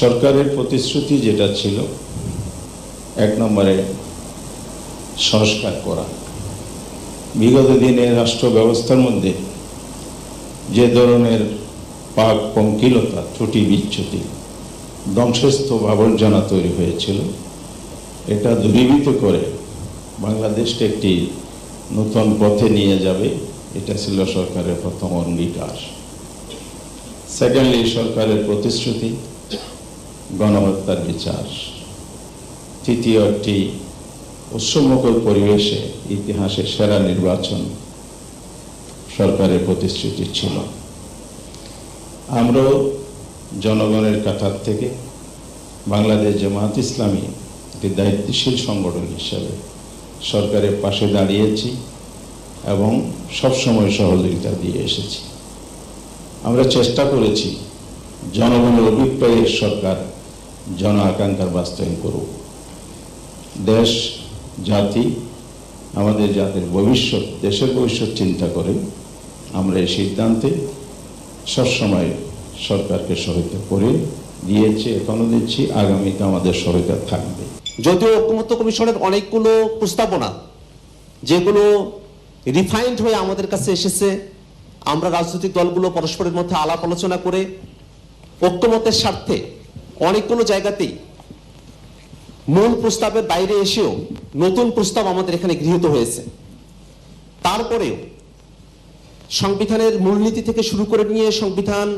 সরকারের প্রতিশ্রুতি যেটা ছিল, এক নম্বরে সংস্কার করা। বিগত দিনে রাষ্ট্র ব্যবস্থার মধ্যে যে ধরনের পাক পঙ্কিলতা, ত্রুটি বিচ্যুতি ধ্বংসস্থ আবর্জনা তৈরি হয়েছিল, এটা দূরীভূত করে বাংলাদেশকে একটি নতুন পথে নিয়ে যাবে, এটা ছিল সরকারের প্রথম অঙ্গীকার। সেকেন্ডলি সরকারের প্রতিশ্রুতি গণহত্যার বিচার। তৃতীয় একটি উৎসমুখর পরিবেশে ইতিহাসে সেরা নির্বাচন সরকারের প্রতিশ্রুতি ছিল। আমরাও জনগণের কাতার থেকে বাংলাদেশ জামাত ইসলামী একটি দায়িত্বশীল সংগঠন হিসাবে সরকারের পাশে দাঁড়িয়েছি এবং সবসময় সহযোগিতা দিয়ে এসেছি। আমরা চেষ্টা করেছি জনগণের অভিপ্রায়ের সরকার জন আকাঙ্ক্ষার বাস্তবায়ন করুক। দেশ, জাতি, আমাদের জাতির ভবিষ্যৎ, দেশের ভবিষ্যৎ চিন্তা করে আমরা এই সিদ্ধান্তে সবসময় সরকারকে সহায়তা করে দিয়েছি এখনও দিচ্ছি, আগামীতে আমাদের সহায়তা থাকবে। যদিও ঐক্যমত্য কমিশনের অনেকগুলো প্রস্তাবনা, যেগুলো রিফাইন্ড হয়ে আমাদের কাছে এসেছে, আমরা রাজনৈতিক দলগুলো পরস্পরের মধ্যে আলাপ আলোচনা করে ঐক্যমতের স্বার্থে অনেকগুলো জায়গাতেই মূল প্রস্তাবের বাইরে এসেও নতুন প্রস্তাব আমাদের এখানে গৃহীত হয়েছে। তারপরেও সংবিধানের মূলনীতি থেকে শুরু করে নিয়ে সংবিধান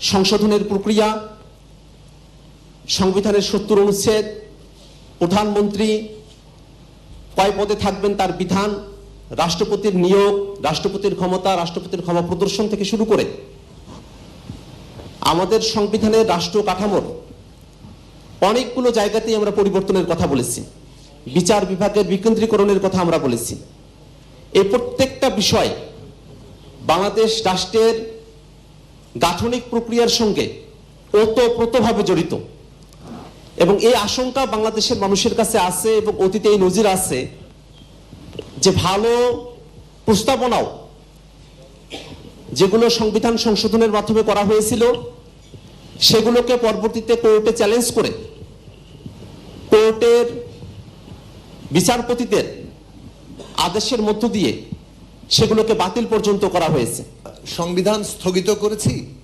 সংশোধনের প্রক্রিয়া, সংবিধানের সত্তর অনুচ্ছেদ, প্রধানমন্ত্রী কয় পদে থাকবেন তার বিধান, রাষ্ট্রপতির নিয়োগ, রাষ্ট্রপতির ক্ষমতা, রাষ্ট্রপতির ক্ষমা প্রদর্শন থেকে শুরু করে আমাদের সংবিধানের রাষ্ট্র কাঠামোর অনেকগুলো জায়গাতেই আমরা পরিবর্তনের কথা বলেছি। বিচার বিভাগের বিকেন্দ্রীকরণের কথা আমরা বলেছি। এই প্রত্যেকটা বিষয় বাংলাদেশ রাষ্ট্রের গাঠনিক প্রক্রিয়ার সঙ্গে ওতপ্রোতভাবে জড়িত। এবং এই আশঙ্কা বাংলাদেশের মানুষের কাছে আছে এবং অতীতে এই নজির আছে যে ভালো প্রস্তাবনাও যেগুলো সংবিধান সংশোধনের মাধ্যমে করা হয়েছিল সেগুলোকে পরবর্তীতে কোর্টে চ্যালেঞ্জ করে কোর্টের বিচারপতিদের আদেশের মধ্য দিয়ে সেগুলোকে বাতিল পর্যন্ত করা হয়েছে। সংবিধান স্থগিত করেছি?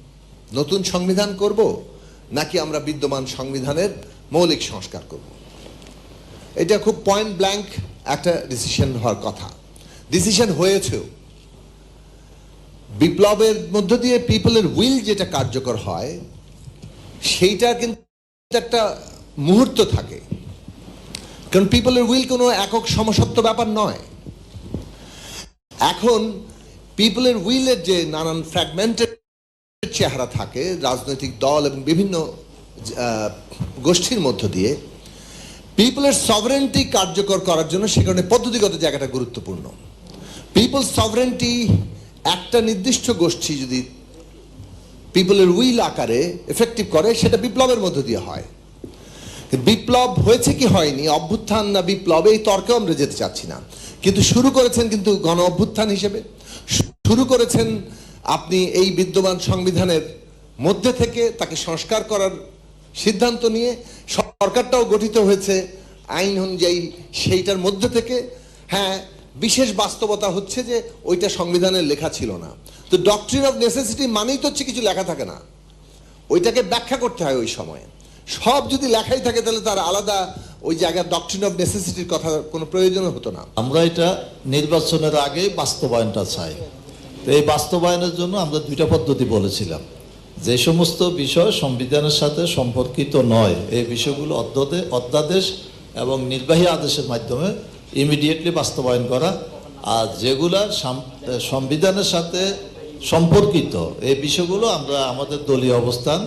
নতুন সংবিধান করব নাকি আমরা বিদ্যমান সংবিধানের মৌলিক সংস্কার করব? এটা খুব পয়েন্ট ব্ল্যাঙ্ক একটা ডিসিশন হওয়ার কথা। ডিসিশন হয়েছেও। বিপ্লবের মধ্য দিয়ে পিপলের উইল যেটা কার্যকর হয় সেইটা কিন্তু একটা মুহূর্ত থাকে। কারণ পিপলের উইল কোনো একক সমসত্ব ব্যাপার নয়। এখন পিপলের উইলের যে নানান ফ্র্যাগমেন্টেড চেহারা থাকে, রাজনৈতিক দল এবং বিভিন্ন গোষ্ঠীর মধ্য দিয়ে পিপলের সভারেন্টি কার্যকর করার জন্য সে কারণে পদ্ধতিগত জায়গাটা গুরুত্বপূর্ণ। পিপল সভারেন্টি একটা নির্দিষ্ট গোষ্ঠী যদি পিপলের উইল আকারে এফেক্টিভ করে, সেটা বিপ্লবের মধ্য দিয়ে হয়। বিপ্লব হয়েছে কি হয়নি? অভ্যুত্থান না বিপ্লব, এই তর্কেও আমরা যেতে চাচ্ছি না। কিন্তু শুরু করেছেন কিন্তু গণ অভ্যুত্থান হিসেবে। শুরু করেছেন আপনি এই বিদ্যমান সংবিধানের মধ্যে থেকে তাকে সংস্কার করার সিদ্ধান্ত নিয়ে। সরকারটাও গঠিত হয়েছে আইন অনুযায়ী সেইটার মধ্যে থেকে। হ্যাঁ বিশেষ বাস্তবতা হচ্ছে যে ওইটা সংবিধানের লেখা ছিল না। তো ডক্ট্রিন অফ নেসেসিটি মানেই তো হচ্ছে কিছু লেখা থাকে না। ওইটাকে ব্যাখ্যা করতে হয় ওই সময়ে। সব যদি লেখাই থাকে তাহলে তার আলাদা ওই জায়গার ডক্ট্রিন অফ নেসেসিটির কথা কোনো প্রয়োজন হতো না। আমরা এটা নির্বাচনের আগে বাস্তবায়নটা চাই। তো এই বাস্তবায়নের জন্য আমরা দুইটা পদ্ধতি বলেছিলাম। যে সমস্ত বিষয় সংবিধানের সাথে সম্পর্কিত নয়, এই বিষয়গুলো অধ্যাদে অধ্যাদেশ এবং নির্বাহী আদেশের মাধ্যমে ইমিডিয়েটলি বাস্তবায়ন করা। আর যেগুলা সংবিধানের সাথে সম্পর্কিত, এই বিষয়গুলো আমরা আমাদের দলীয় অবস্থান,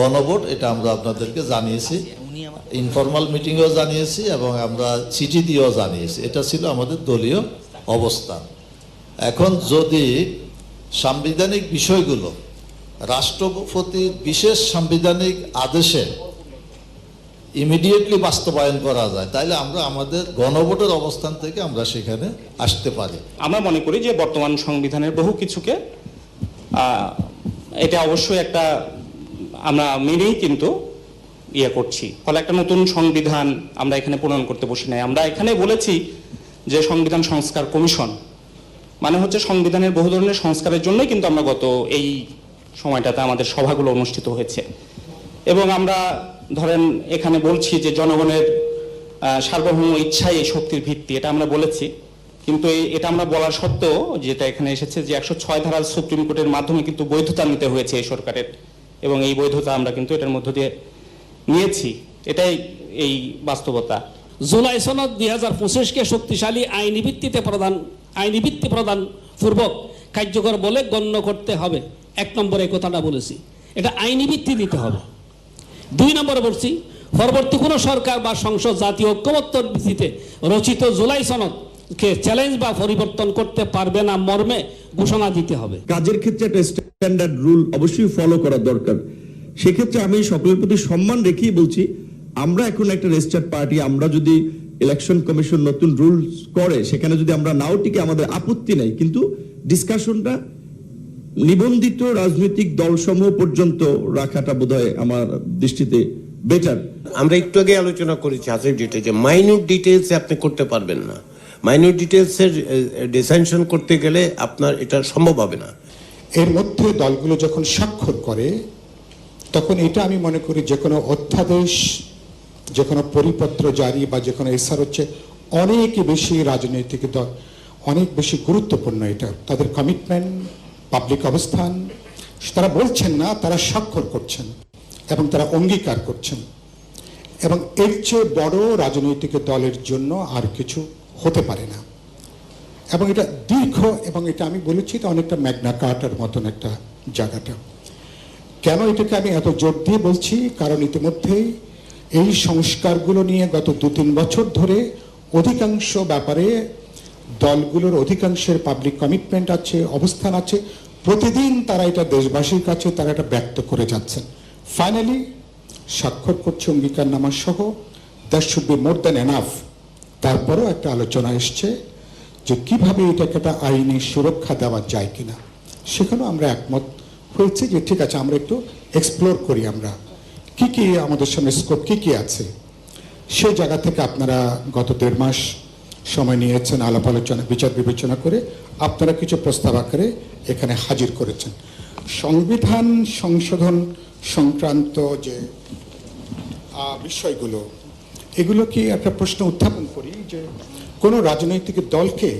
গণভোট, এটা আমরা আপনাদেরকে জানিয়েছি। ইনফর্মাল মিটিংয়েও জানিয়েছি এবং আমরা চিঠি দিয়েও জানিয়েছি। এটা ছিল আমাদের দলীয় অবস্থান। এখন যদি সাংবিধানিক বিষয়গুলো রাষ্ট্রপতির বিশেষ সাংবিধানিক আদেশে ইমিডিয়েটলি বাস্তবায়ন করা যায়, তাইলে আমরা আমাদের গণভোটের অবস্থান থেকে আমরা সেখানে আসতে পারি। আমরা মনে করি যে বর্তমান সংবিধানের বহু কিছুকে এটা অবশ্যই একটা, আমরা মেনেই কিন্তু ইয়ে করছি। ফলে একটা নতুন সংবিধান আমরা এখানে প্রণয়ন করতে বসি নাই। আমরা এখানে বলেছি যে সংবিধান সংস্কার কমিশন মানে হচ্ছে সংবিধানের বহু ধরনের সংস্কারের জন্যই কিন্তু আমরা গত এই সময়টাতে আমাদের সভাগুলো অনুষ্ঠিত হয়েছে। এবং আমরা ধরেন এখানে বলছি যে জনগণের সার্বভৌম ইচ্ছাই এই শক্তির ভিত্তি, এটা আমরা বলেছি। কিন্তু এটা আমরা বলার সত্ত্বেও যেটা এখানে এসেছে যে একশো ছয় ধারার সুপ্রিম কোর্টের মাধ্যমে কিন্তু বৈধতা নিতে হয়েছে এই সরকারের। এবং এই বৈধতা আমরা কিন্তু এটার মধ্য দিয়ে নিয়েছি। এটাই এই বাস্তবতা। জুলাই সনদ দুই হাজার পঁচিশকে শক্তিশালী, আইনি ভিত্তিতে প্রদান, আইনি ভিত্তি প্রদান পূর্বক কার্যকর বলে গণ্য করতে হবে। এক নম্বরে কথাটা বলেছি। এটা আইনি ভিত্তি দিতে হবে। দুই নম্বরে বলছি, পরবর্তী কোনো সরকার বা সংসদ জাতীয় ঐক্যমত্যর ভিত্তিতে রচিত জুলাই সনদকে চ্যালেঞ্জ বা পরিবর্তন করতে পারবে না মর্মে ঘোষণা দিতে হবে। কাজের ক্ষেত্রে একটা স্ট্যান্ডার্ড রুল অবশ্যই ফলো করা দরকার। সেক্ষেত্রে আমি সকলের প্রতি সম্মান রেখেই বলছি, আমরা এখন একটা রেজিস্টার্ড পার্টি আমরা যদি ইলেকশন কমিশন নতুন রুলস করে, সেখানে যদি আমরা নাও টিকে, আমাদের আপত্তি নাই। কিন্তু ডিসকাশনটা নিবন্ধিত রাজনৈতিক দলসমূহ পর্যন্ত রাখাটা বোধহয় আমার দৃষ্টিতে বেটার আমরা একটু আগে আলোচনা করেছি হাসিফ ডিটেল যে মাইনিউট ডিটেলসে আপনি করতে পারবেন না। মাইনিউট ডিটেলসের ডিসেনশন করতে গেলে আপনার এটা সম্ভব হবে না। এর মধ্যে দলগুলো যখন স্বাক্ষর করে তখন এটা আমি মনে করি যে কোনো অধ্যাদেশ যে কোনো পরিপত্র জারি বা যে কোনো এসআর হচ্ছে অনেক বেশি রাজনৈতিক দল অনেক বেশি গুরুত্বপূর্ণ এটা। তাদের কমিটমেন্ট পাবলিক অবস্থান, তারা বলছেন না, তারা স্বাক্ষর করছেন এবং তারা অঙ্গীকার করছেন। এবং এর চেয়ে বড় রাজনৈতিক দলের জন্য আর কিছু হতে পারে না। এবং এটা দীর্ঘ এবং এটা আমি বলেছি এটা অনেকটা ম্যাগনা কার্টার মতন একটা জায়গাটা। কেন এটাকে আমি এত জোর দিয়ে বলছি? কারণ ইতিমধ্যেই এই সংস্কারগুলো নিয়ে গত দু তিন বছর ধরে অধিকাংশ ব্যাপারে দলগুলোর অধিকাংশের পাবলিক কমিটমেন্ট আছে, অবস্থান আছে। প্রতিদিন তারা এটা দেশবাসীর কাছে তারা এটা ব্যক্ত করে যাচ্ছেন। ফাইনালি স্বাক্ষর করছে অঙ্গীকারনামা সহ that should be more than enough তারপরও একটা আলোচনা এসছে যে কীভাবে এটাকে একটা আইনি সুরক্ষা দেওয়া যায় কিনা। সেখানেও আমরা একমত হয়েছে যে ঠিক আছে, আমরা একটু এক্সপ্লোর করি আমরা। কি কি আমাদের সামনে স্কোপ কি কি আছে? সেই জায়গা থেকে আপনারা গত দেড় মাস সময় নিয়েছেন, আলাপ আলোচনা, বিচার বিবেচনা করে আপনারা কিছু প্রস্তাব আকারে এখানে হাজির করেছেন। সংবিধান সংশোধন সংক্রান্ত যে বিষয়গুলো, এগুলো কি একটা প্রশ্ন উত্থাপন করি যে, কোনো রাজনৈতিক দলকে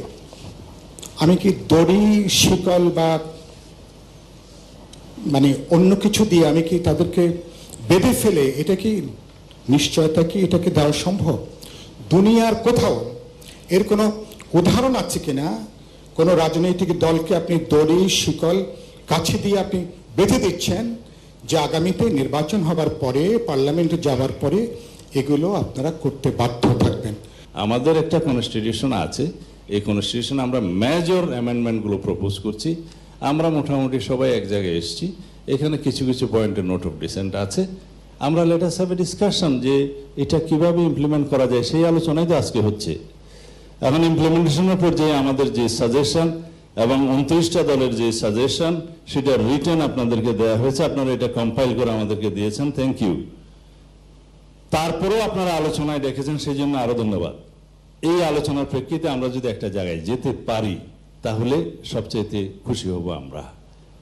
আমি কি দড়ি, শিকল বা মানে অন্য কিছু দিয়ে আমি কি তাদেরকে বেঁধে ফেলে? এটা কি নিশ্চয়তা কি? এটাকে দেওয়া সম্ভব? দুনিয়ার কোথাও এর কোনো উদাহরণ আছে কিনা? কোনো রাজনৈতিক দলকে আপনি দড়ি, শিকল, কাছে দিয়ে আপনি বেঁধে দিচ্ছেন যে আগামীতে নির্বাচন হবার পরে, পার্লামেন্টে যাওয়ার পরে এগুলো আপনারা করতে বাধ্য থাকবেন? আমাদের একটা কনস্টিটিউশন আছে। এই কনস্টিটিউশন আমরা মেজর অ্যামেন্ডমেন্টগুলো প্রপোজ করছি। আমরা মোটামুটি সবাই এক জায়গায় এসেছি। এখানে কিছু কিছু পয়েন্টে নোট অফ ডিসেন্ট আছে। আমরা লেটাস হ্যাভ এ ডিসকাশন যে এটা কীভাবে ইমপ্লিমেন্ট করা যায়, সেই আলোচনাই তো আজকে হচ্ছে। এখন ইমপ্লিমেন্টেশনের পর্যায়ে আমাদের যে সাজেশন এবং উনত্রিশটা দলের যে সাজেশন সেটা রিটার্ন আপনাদেরকে দেওয়া হয়েছে। আপনারা এটা কম্পাইল করে আমাদেরকে দিয়েছেন। থ্যাংক ইউ তারপরেও আপনারা আলোচনায় দেখেছেন সেই জন্য আরও ধন্যবাদ। এই আলোচনার প্রেক্ষিতে আমরা যদি একটা জায়গায় যেতে পারি, তাহলে সবচেয়ে খুশি হব আমরা।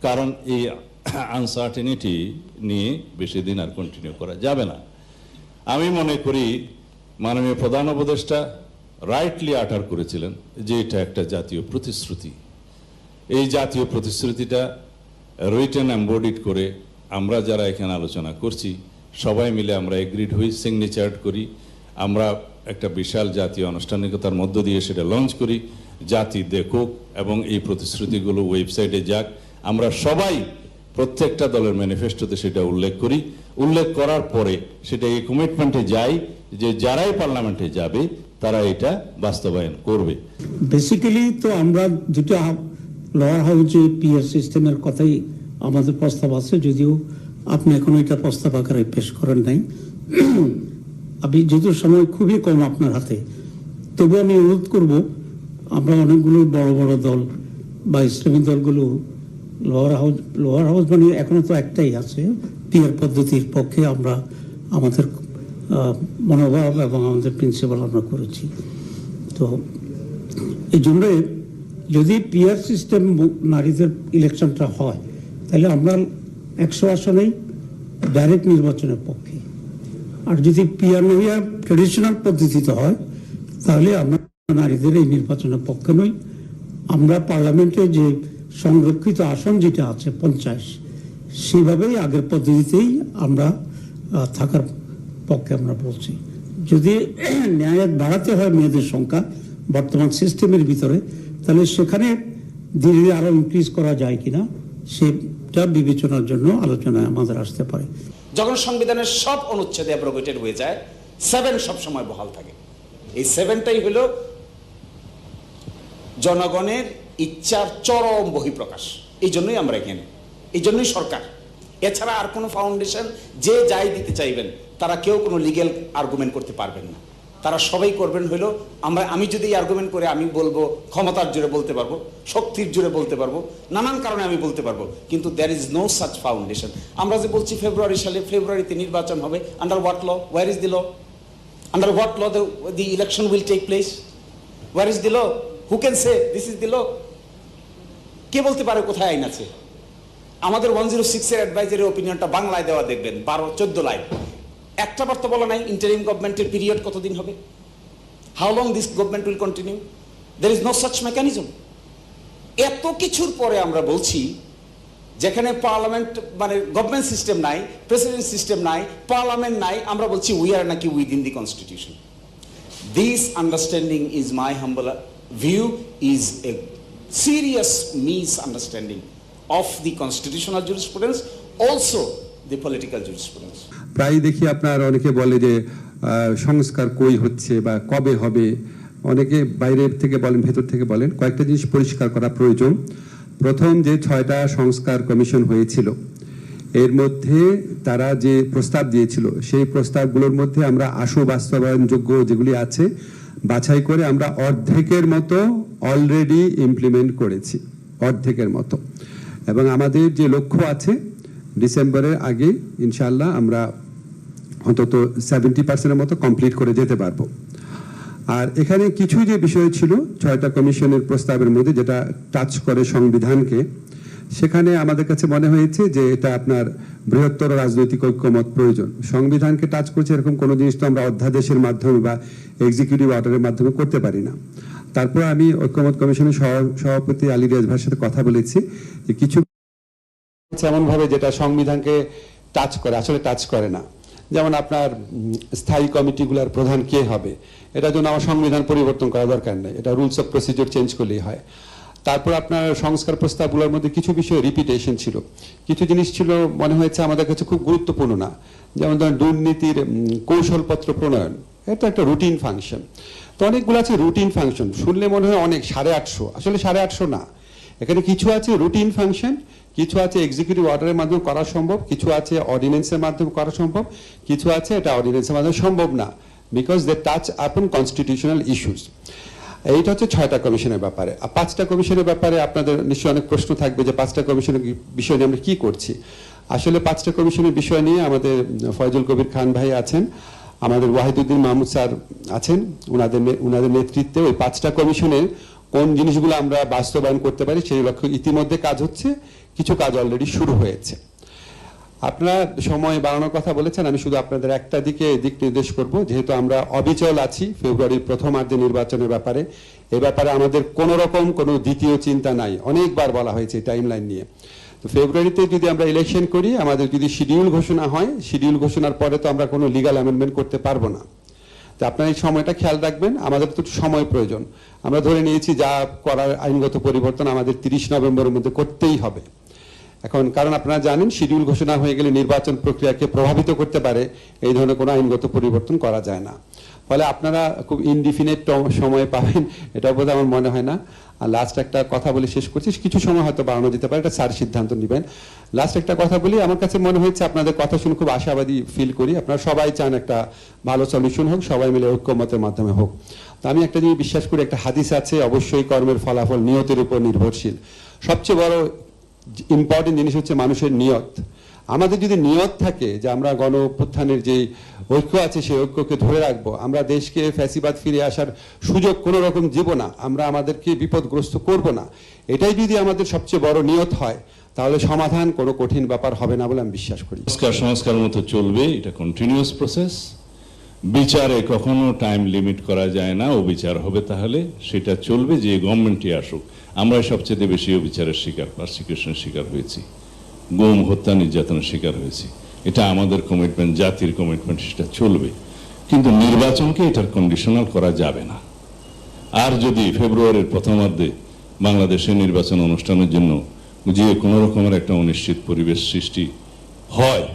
কারণ এই আনসার্টেনিটি নিয়ে বেশি দিন আর কন্টিনিউ করা যাবে না। আমি মনে করি, মাননীয় প্রধান উপদেষ্টা রাইটলি আটার করেছিলেন যে এটা একটা জাতীয় প্রতিশ্রুতি। এই জাতীয় প্রতিশ্রুতিটা রিটেন এম্বডিড করে আমরা যারা এখানে আলোচনা করছি, সবাই মিলে আমরা এগ্রিড হই সিগনেচার করি। আমরা একটা বিশাল জাতীয় আনুষ্ঠানিকতার মধ্য দিয়ে সেটা লঞ্চ করি, জাতি দেখুক এবং এই প্রতিশ্রুতিগুলো ওয়েবসাইটে যাক। আমরা সবাই প্রত্যেকটা দলের ম্যানিফেস্টোতে সেটা উল্লেখ করি। উল্লেখ করার পরে সেটা এই কমিটমেন্টে যাই যে যারাই পার্লামেন্টে যাবে তারা এটা বাস্তবায়ন করবে। বেসিক্যালি তো আমরা দুটো লোয়ার হাউজে পিয়ার সিস্টেমের কথাই আমাদের প্রস্তাব আছে, যদিও আপনি এখন এটা প্রস্তাব আকারে পেশ করেন নাই। আমি যেহেতু সময় খুবই কম আপনার হাতে, তবু আমি অনুরোধ করব, আমরা অনেকগুলো বড় বড় দল বা ইসলামী দলগুলো লোয়ার হাউস লোয়ার হাউস মানে এখনও তো একটাই আছে পিয়ার পদ্ধতির পক্ষে আমরা আমাদের মনোভাব এবং আমাদের প্রিন্সিপাল আমরা করেছি। তো এই জন্য যদি পিয়ার সিস্টেম নারীদের ইলেকশনটা হয়, তাহলে আমরা একশো আসনেই ডাইরেক্ট নির্বাচনের পক্ষে। আর যদি পিয়ার নইয়া ট্রেডিশনাল পদ্ধতিতে হয়, তাহলে আমরা নারীদের এই নির্বাচনের পক্ষে নই। আমরা পার্লামেন্টে যে সংরক্ষিত আসন যেটা আছে, পঞ্চাশ, সেভাবেই আগের পদ্ধতিতেই আমরা থাকার পক্ষে আমরা বলছি। যদি ন্যায় বাড়াতে হয় মেয়েদের সংখ্যা বর্তমান সিস্টেমের ভিতরে, তাহলে সেখানে ধীরে ধীরে আরও ইনক্রিজ করা যায় কিনা, সেটা বিবেচনার জন্য আলোচনায় আমাদের আসতে পারে। যখন সংবিধানের সব অনুচ্ছেদে অ্যাব্রোগেটেড হয়ে যায় সেভেন সবসময় বহাল থাকে। এই সেভেনটাই হলো জনগণের ইচ্ছার চরম বহিঃপ্রকাশ। এই জন্যই আমরা এখানে। এই জন্যই সরকার। এছাড়া আর কোনো ফাউন্ডেশন যে যাই দিতে চাইবেন তারা কেউ কোনো লিগেল আর্গুমেন্ট করতে পারবেন না তারা সবাই করবেন হলো আমরা আমি যদি আর্গুমেন্ট করে আমি বলব ক্ষমতার জোরে বলতে পারব শক্তির জোরে বলতে পারব নানান কারণে আমি বলতে পারব কিন্তু there is no such foundation আমরা যে বলছি ফেব্রুয়ারি সালে ফেব্রুয়ারিতে নির্বাচন হবে under what law or is the law what law the, the election will take place? Where is the law? Who can say this is the law? কে বলতে পারে কোথায় আইন আছে আমাদের ওয়ান জিরো সিক্সের অ্যাডভাইজারি ওপিনিয়নটা বাংলায় দেওয়া দেখবেন বারো চোদ্দ লাইন একটা বার তো বলা নাই ইন্টারিম গভর্নমেন্টের পিরিয়ড কতদিন হবে? How long this government will continue there is no such mechanism এত কিছুর পরে আমরা বলছি, যেখানে পার্লামেন্ট মানে গভর্নমেন্ট সিস্টেম নাই প্রেসিডেন্ট সিস্টেম নাই পার্লামেন্ট নাই, আমরা বলছি উই আর নাকি within the constitution this understanding is my humble view is a serious misunderstanding of the constitutional jurisprudence also the political jurisprudence প্রায় দেখি আপনার অনেকে বলে যে সংস্কার কই হচ্ছে বা কবে হবে? অনেকে বাইরের থেকে বলেন, ভেতর থেকে বলেন, কয়েকটা জিনিস পরিষ্কার করা প্রয়োজন। প্রথম যে ছয়টা সংস্কার কমিশন হয়েছিল, এর মধ্যে তারা যে প্রস্তাব দিয়েছিল, সেই প্রস্তাবগুলোর মধ্যে আমরা আশু বাস্তবায়নযোগ্য যেগুলি আছে, বাছাই করে আমরা অর্ধেকের মতো অলরেডি ইমপ্লিমেন্ট করেছি, অর্ধেকের মতো। এবং আমাদের যে লক্ষ্য আছে, ডিসেম্বরের আগে ইনশাল্লাহ আমরা অন্তত সেভেন্টি পার্সেন্টের মতো কমপ্লিট করে যেতে পারব। আর এখানে কিছু যে বিষয় ছিল, ছয়টা কমিশনের প্রস্তাবের মধ্যে যেটা টাচ করে সংবিধানকে, সেখানে আমাদের কাছে মনে হয়েছে যে এটা আপনার বৃহত্তর রাজনৈতিক ঐক্যমত প্রয়োজন। সংবিধানকে টাচ করছে এরকম কোনো জিনিস তো আমরা অধ্যাদেশের মাধ্যমে বা এক্সিকিউটিভ অর্ডারের মাধ্যমে করতে পারি না। তারপর আমি ঐক্যমত কমিশনের সভাপতি আলী রিয়াজ ভাইয়ের সাথে কথা বলেছি যে কিছু এমন ভাবে যেটা সংবিধানকে টাচ করে, আসলে টাচ করে না। যেমন আপনার স্থায়ী কমিটিগুলোর প্রধান কে হবে? এটার জন্য আমার সংবিধান পরিবর্তন করা দরকার নেই। এটা রুলস অফ প্রসিডিওর চেঞ্জ করলেই হয়। তারপর আপনার সংস্কার প্রস্তাবগুলোর মধ্যে কিছু বিষয় রিপিটেশন ছিল। কিছু জিনিস ছিল, মনে হয়েছে আমাদের কাছে খুব গুরুত্বপূর্ণ না। যেমন ধরেন দুর্নীতির কৌশলপত্র প্রণয়ন। এটা একটা রুটিন ফাংশন তো অনেকগুলো আছে রুটিন ফাংশন শুনলে মনে হয় অনেক, সাড়ে আটশো। আসলে সাড়ে আটশো না। এখানে কিছু আছে রুটিন ফাংশন কিছু আছে এক্সিকিউটিভ অর্ডারের মাধ্যমে করা সম্ভব, কিছু আছে অর্ডিন্যান্সের মাধ্যমে করা সম্ভব, কিছু আছে এটা অর্ডিন্যান্সের মাধ্যমে সম্ভব না because they touch upon constitutional issues এইটা হচ্ছে ছয়টা কমিশনের ব্যাপারে। আর পাঁচটা কমিশনের ব্যাপারে আপনাদের নিশ্চয়ই অনেক প্রশ্ন থাকবে যে পাঁচটা কমিশনের বিষয় নিয়ে আমরা কি করছি। আসলে পাঁচটা কমিশনের বিষয় নিয়ে আমাদের ফয়জুল কবির খান ভাই আছেন, আমাদের ওয়াহিদুদ্দিন মাহমুদ স্যার আছেন ওনাদের ওনাদের নেতৃত্বে ওই পাঁচটা কমিশনের কোন জিনিসগুলো আমরা বাস্তবায়ন করতে পারি সেই লক্ষ্যে ইতিমধ্যে কাজ হচ্ছে, কিছু কাজ অলরেডি শুরু হয়েছে। আপনারা সময় বাড়ানোর কথা বলেছেন, আমি শুধু আপনাদের একটা দিকে দিক নির্দেশ করব। যেহেতু আমরা অবিচল আছি ফেব্রুয়ারির প্রথমার্ধে নির্বাচনের ব্যাপারে, এ ব্যাপারে আমাদের কোন রকম কোনো দ্বিতীয় চিন্তা নাই। অনেকবার বলা হয়েছে টাইম লাইন নিয়ে। তো ফেব্রুয়ারিতে যদি আমরা ইলেকশন করি, আমাদের যদি শিডিউল ঘোষণা হয় শিডিউল ঘোষণার পরে তো আমরা কোনো লিগাল অ্যামেন্ডমেন্ট করতে পারব না। তো আপনার এই সময়টা খেয়াল রাখবেন, আমাদের তো সময় প্রয়োজন। আমরা ধরে নিয়েছি যা করার আইনগত পরিবর্তন আমাদের তিরিশ নভেম্বরের মধ্যে করতেই হবে। এখন কারণ আপনারা জানেন, শিডিউল ঘোষণা হয়ে গেলে নির্বাচন প্রক্রিয়াকে প্রভাবিত করতে পারে, এই ধরনের কোনো আইনগত পরিবর্তন করা যায় না। ফলে আপনারা খুব ইনডিফিনিট সময় পাবেন, এটা বোধ আমার মনে হয় না। আর লাস্ট একটা কথা বলে শেষ করছি, কিছু সময় হয়তো বাড়ানো যেতে পারে, এটা স্যার সিদ্ধান্ত নেবেন। লাস্ট একটা কথা বলি, আমার কাছে মনে হয়েছে আপনাদের কথা শুনে খুব আশাবাদী ফিল করি। আপনারা সবাই চান একটা ভালো সলিউশন হোক, সবাই মিলে ঐক্যমতের মাধ্যমে হোক। তো আমি একটা জিনিস বিশ্বাস করি, একটা হাদিস আছে, অবশ্যই কর্মের ফলাফল নিয়তের উপর নির্ভরশীল। সবচেয়ে বড় ইম্পর্টেন্ট জিনিস হচ্ছে মানুষের নিয়ত। আমাদের যদি নিয়ত থাকে যে আমরা গণ অভ্যুত্থানের যে ঐক্য আছে, সেই ঐক্যকে ধরে রাখব, আমরা দেশকে ফ্যাসিবাদ ফিরে আসার সুযোগ কোনো রকম দিব না, আমরা আমাদেরকে বিপদগ্রস্ত করব না। এটাই যদি আমাদের সবচেয়ে বড় নিয়ত হয়, তাহলে সমাধান কোনো কঠিন ব্যাপার হবে না বলে আমি বিশ্বাস করি। সংস্কার সংস্কার মতো চলবে, এটা কন্টিনিউয়াস প্রসেস বিচারে কখনো টাইম লিমিট করা যায় না ও বিচার হবে তাহলে, সেটা চলবে, যে গভর্নমেন্টই আসুক। আমরা সবচেয়ে বেশি বিচারের শিকার পারসিকিউশনের শিকার হয়েছি। গুম হত্যা নির্যাতনের শিকার হয়েছি। এটা আমাদের কমিটমেন্ট জাতির কমিটমেন্ট সেটা চলবে। কিন্তু নির্বাচনকে এটার কন্ডিশনাল করা যাবে না। আর যদি ফেব্রুয়ারির প্রথমার্ধে বাংলাদেশে নির্বাচন অনুষ্ঠানের জন্য যে কোনো রকমের একটা অনিশ্চিত পরিবেশ সৃষ্টি হয়,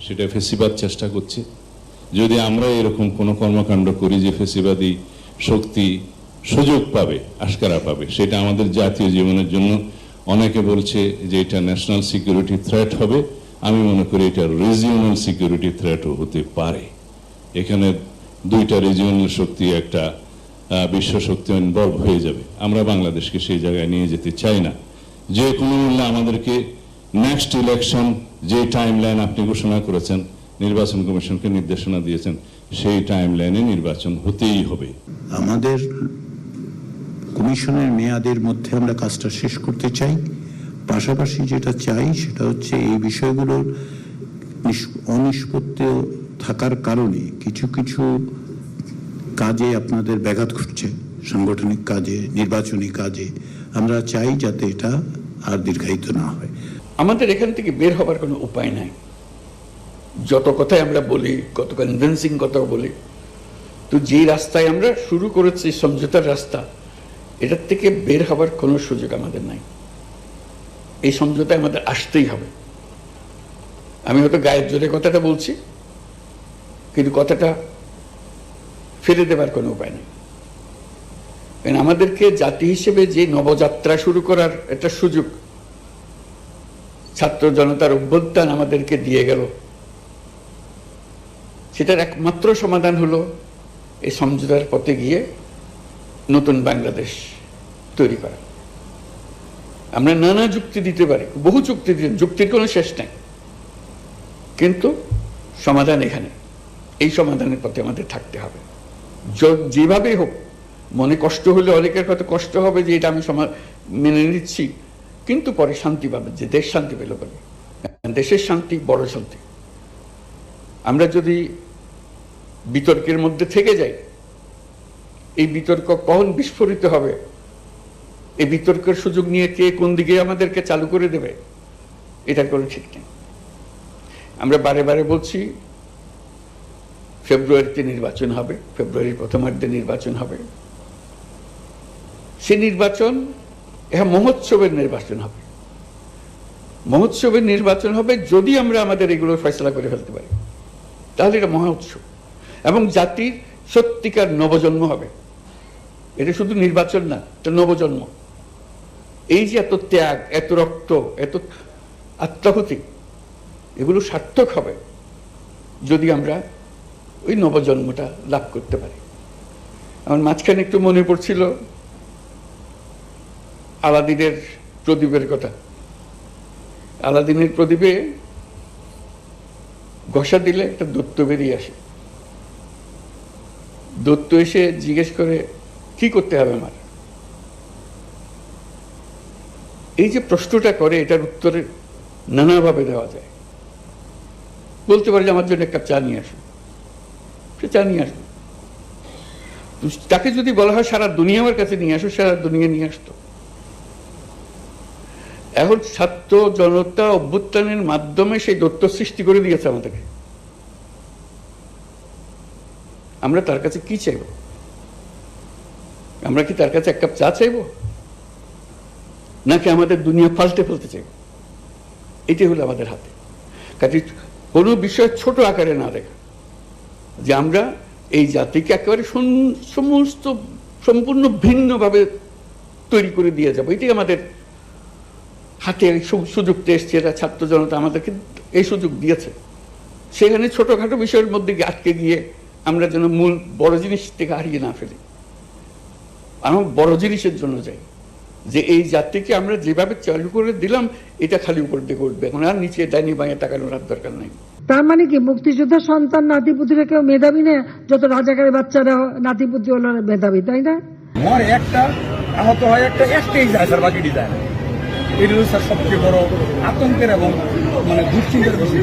সেটা ফেসিবাদ চেষ্টা করছে। যদি আমরা এরকম কোনো কর্মকাণ্ড করি যে ফেসিবাদী শক্তি সুযোগ পাবে, আশকারা পাবে, সেটা আমাদের জাতীয় জীবনের জন্য অনেকে বলছে যে এটা ন্যাশনাল সিকিউরিটি থ্রেট হবে। আমি মনে করি এটা রিজিওনাল সিকিউরিটি থ্রেটও হতে পারে। এখানে দুইটা রিজিওনাল শক্তি, একটা বিশ্ব শক্তি ইনভলভ হয়ে যাবে। আমরা বাংলাদেশকে সেই জায়গায় নিয়ে যেতে চাই না। যে কোনো মূল্যে আমাদেরকে নেক্সট ইলেকশন যে টাইম লাইন আপনি ঘোষণা করেছেন, নির্বাচন কমিশনকে নির্দেশনা দিয়েছেন, সেই টাইম লাইনে নির্বাচন হতেই হবে। আমাদের কমিশনের মেয়াদের মধ্যে আমরা কাজটা শেষ করতে চাই। পাশাপাশি যেটা চাই সেটা হচ্ছে এই বিষয়গুলোর নিষ- অনিষ্পত্তি থাকার কারণে কিছু কিছু কাজে আপনাদের ব্যাঘাত ঘটছে। সাংগঠনিক কাজে, নির্বাচনী কাজে। আমরা চাই যাতে এটা আর দীর্ঘায়িত না হয়। আমাদের এখান থেকে বের হবার কোনো উপায় নাই। যত কথাই আমরা বলি কত কনভিন্সিং কথা বলি, তো যে রাস্তায় আমরা শুরু করেছি, সমঝোতার রাস্তা এটার থেকে বের হবার কোনো সুযোগ আমাদের নাই। এই সমঝোতায় আমাদের আসতেই হবে। আমি হয়তো গায়ের জোরে কথাটা বলছি, কিন্তু কথাটা ফেলে দেবার কোনো উপায় নেই। কারণ আমাদেরকে জাতি হিসেবে যে নবযাত্রা শুরু করার একটা সুযোগ ছাত্র জনতার অভ্যুত্থান আমাদেরকে দিয়ে গেল, সেটার একমাত্র সমাধান হলো এই সমঝোতার পথে গিয়ে নতুন বাংলাদেশ তৈরি করা। আমরা নানা যুক্তি দিতে পারি, বহু যুক্তি দিতে যুক্তির কোনো শেষ নাই। কিন্তু সমাধান এখানে, এই সমাধানের পথে আমাদের থাকতে হবে। যেভাবে হোক, মনে কষ্ট হলে অনেকের হয়তো কষ্ট হবে যে এটা আমি সমা, মেনে নিচ্ছি, কিন্তু পরে শান্তি পাবে, যে দেশ শান্তি পেল বলে দেশের শান্তি বড় শান্তি। আমরা যদি বিতর্কের মধ্যে থেকে যাই এই বিতর্ক কখন বিস্ফোরিত হবে? এই বিতর্কের সুযোগ নিয়ে কে কোন দিকে আমাদেরকে চালু করে দেবে? এটার কোনো ঠিক নেই। আমরা বারে বারে বলছি, ফেব্রুয়ারিতে নির্বাচন হবে, ফেব্রুয়ারির প্রথমার্ধে নির্বাচন হবে। সে নির্বাচন এটা মহোৎসবের নির্বাচন হবে। মহোৎসবের নির্বাচন হবে যদি আমরা আমাদের এগুলোর ফয়সলা করে ফেলতে পারি। তাহলে এটা মহা উৎসব এবং জাতির সত্যিকার নবজন্ম হবে। এটা শুধু নির্বাচন না, এটা নবজন্ম। এই যে এত ত্যাগ, এত রক্ত, এত আত্মাহুতি, এগুলো সার্থক হবে যদি আমরা ওই নবজন্মটা লাভ করতে পারি। আমার মাঝখানে একটু মনে পড়ছিল আলাদিনের প্রদীপের কথা। আলাদিনের প্রদীপে ঘষা দিলে একটা দত্ত বেরিয়ে আসে। দত্ত এসে জিজ্ঞেস করে কি করতে হবে আমার? এই যে প্রশ্নটা করে, এটার উত্তরে নানাভাবে দেওয়া যায়। বলতে পারে যে আমার জন্য এক কাপ চা নিয়ে আসো সে চা নিয়ে আসবে তাকে যদি বলা হয় সারা দুনিয়া আমার কাছে নিয়ে আসো সারা দুনিয়া নিয়ে আসতো। এখন ছাত্র জনতা অভ্যুত্থানের মাধ্যমে সেই দত্ত সৃষ্টি করে দিয়েছে আমাদেরকে। আমরা তার কাছে কি চাইব? আমরা কি তার কাছে এক কাপ চা চাইব? নাকি আমাদের দুনিয়া পাল্টে ফেলতে চাইব? এটি হলো আমাদের হাতে। কাজে কোনো বিষয় ছোট আকারে না দেখা। যে আমরা এই জাতিকে একেবারে সমস্ত, সম্পূর্ণ ভিন্নভাবে তৈরি করে দিয়ে যাব। এটি আমাদের হাতে সুযোগটা এসছে। এরা ছাত্র জনতা আমাদেরকে এই সুযোগ দিয়েছে। সেখানে ছোটখাটো বিষয়ের মধ্যে আটকে গিয়ে আমরা যেন মূল বড় জিনিস থেকে হারিয়ে না ফেলি। আমরা বড় জিনিসের জন্য যাই। যে এই যাত্রীকে আমরা যেভাবে চালু করে দিলাম এটা খালি উপর দিকে উঠবে। এখন আর নিচে ডাইনি বাঁয়ে তাকানোর আর দরকার নাই। তার মানে কি মুক্তিযোদ্ধার সন্তান নাতিপুতিরা কেউ মেধাবী না? যত রাজাকারের বাচ্চারা নাতিপুতি হলো মেধাবী তাই না? মরে একটা আহত হয় একটা একটাই যায় স্যার বাকিটি যায় এটা স্যার সবচেয়ে বড় আতঙ্কের এবং মানে দুশ্চিন্তার বিষয়।